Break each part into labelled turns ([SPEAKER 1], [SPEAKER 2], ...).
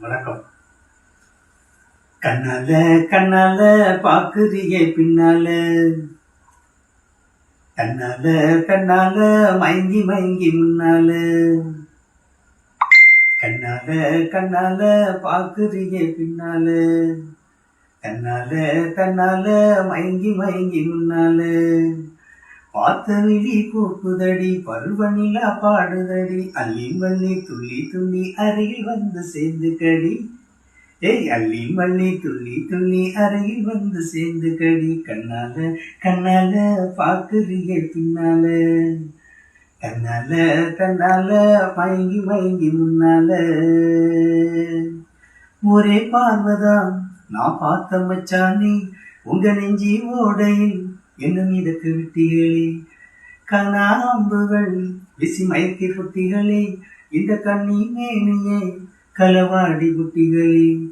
[SPEAKER 1] வணக்கம். கண்ணால கண்ணால பாக்குறியே பின்னால. கண்ணால கண்ணால மயங்கி மயங்கி முன்னால. கண்ணால கண்ணால பாக்குறியே பின்னால. கண்ணால கண்ணால மயங்கி மயங்கி முன்னால. பார்த்த விழி பூக்குதடி பருவநிலா பாடுதடி அள்ளி மல்லி துள்ளி துள்ளி அருகில் வந்து சேர்ந்து கடி ஏய் அள்ளி மல்லி துள்ளி துள்ளி அருகில் வந்து சேர்ந்து கடி கண்ணால கண்ணால பாக்குறிய பின்னால. கண்ணால கண்ணால மயங்கி மயங்கி முன்னால. ஒரே பார்வதான் நான் பார்த்த மச்சானே உங்க நெஞ்சி ஓடையில் என்ன மிதக்க விட்டிகளே? கனாம்புகள் விசி மயக்கி குட்டிகளே இந்த கண்ணி மேனியே களவாடி குட்டிகளே.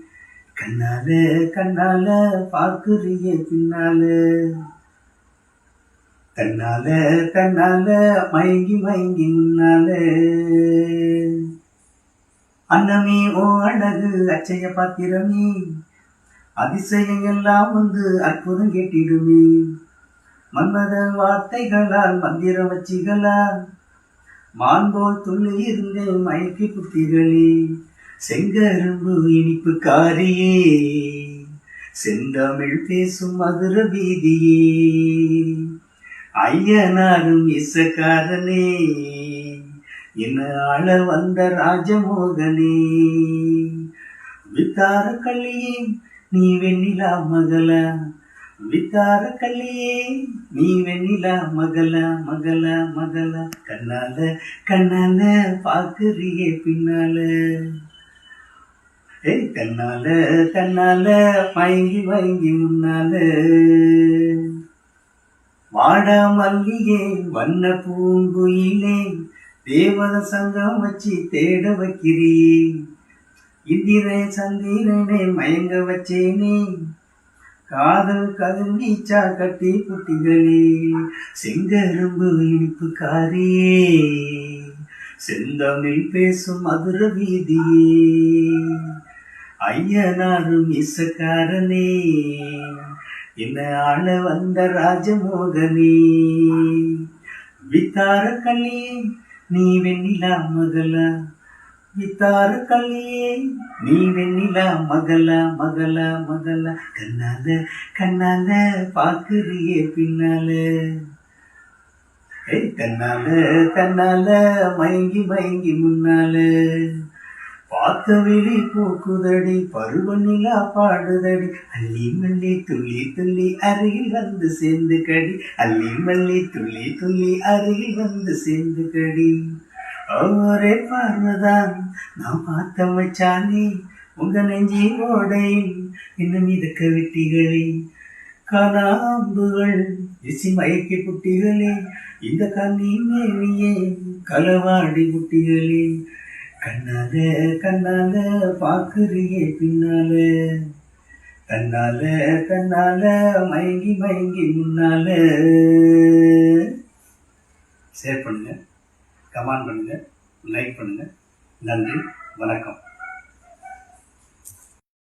[SPEAKER 1] கண்ணால கண்ணால பார்க்குறிய பின்னால. தன்னால கண்ணால மயங்கி மயங்கி முன்னால. அன்னமே ஓ அழகு அச்சய பாத்திரமே. அதிசயம் எல்லாம் வந்து அற்புதம் கேட்டிடுமே. மன்மத வார்த்தைகளால் மந்திர வச்சிகளால் மான்போல் துள்ளி இருந்தே மயக்கி புத்திகளே செங்கரும்பு இனிப்பு காரியே. செந்தமிழ் பேசும் மதுர வீதியே. ஐயனாரும் இசக்காரனே என்ன ஆள வந்த ராஜமோகனே. வித்தார கள்ளியே நீ வெண்ணிலா மகள வித்தார கல்லியே நீ வெண்ணிலா மகள மகள மகள. கண்ணால கண்ணால பாக்குறியே பின்னால. ஏய் கண்ணால கண்ணால மயங்கி வாங்கி முன்னால. வாடா மல்லியே வண்ண பூங்குயிலே தேவத சங்கம் வச்சு தேட வைக்கிறீ இந்திரே சந்திரனே மயங்க வச்சேனே. காதல் கதல் நீச்சா கட்டி குட்டிகளே செங்கரும்பு இனிப்பு காரியே. செந்தமிழ் பேசும் மதுர வீதியே ஐயனாரும் இசக்காரனே. என்ன ஆள வந்த ராஜமோகனே? வித்தார கண்ணி நீ வெண்ணிலா மகளா இத்தாறு கல்லியே நீ வெண்ணிலா மகள மகள மகள. கண்ணால கண்ணால பாக்குறியே பின்னால. ஏய் கண்ணால கண்ணால மயங்கி மயங்கி முன்னால. பார்த்த வெளி பூக்குதடி பருவ நிலா பாடுதடி. அள்ளி மல்லி துள்ளி துள்ளி அருகில் வந்து சேர்ந்து கடி அள்ளி மல்லி துள்ளி துள்ளி அருகில் வந்து சேர்ந்து கடி ஒரே பார்வைதான். நான் பார்த்த மச்சானே உங்க நெஞ்சி ஓடை இன்னும் இதுக்கு விட்டிகளே. கலாம்புகள் விசி மயக்கி புட்டிகளே இந்த கண்ணி மேனியே களவாடி புட்டிகளே கண்ணால கண்ணால பாக்குறியே பின்னால. தன்னால தன்னால மயங்கி மயங்கி முன்னால. ஷேர் பண்ணுங்க. கமெண்ட் பண்ணுங்கள் லைக் பண்ணுங்கள் நன்றி வணக்கம்.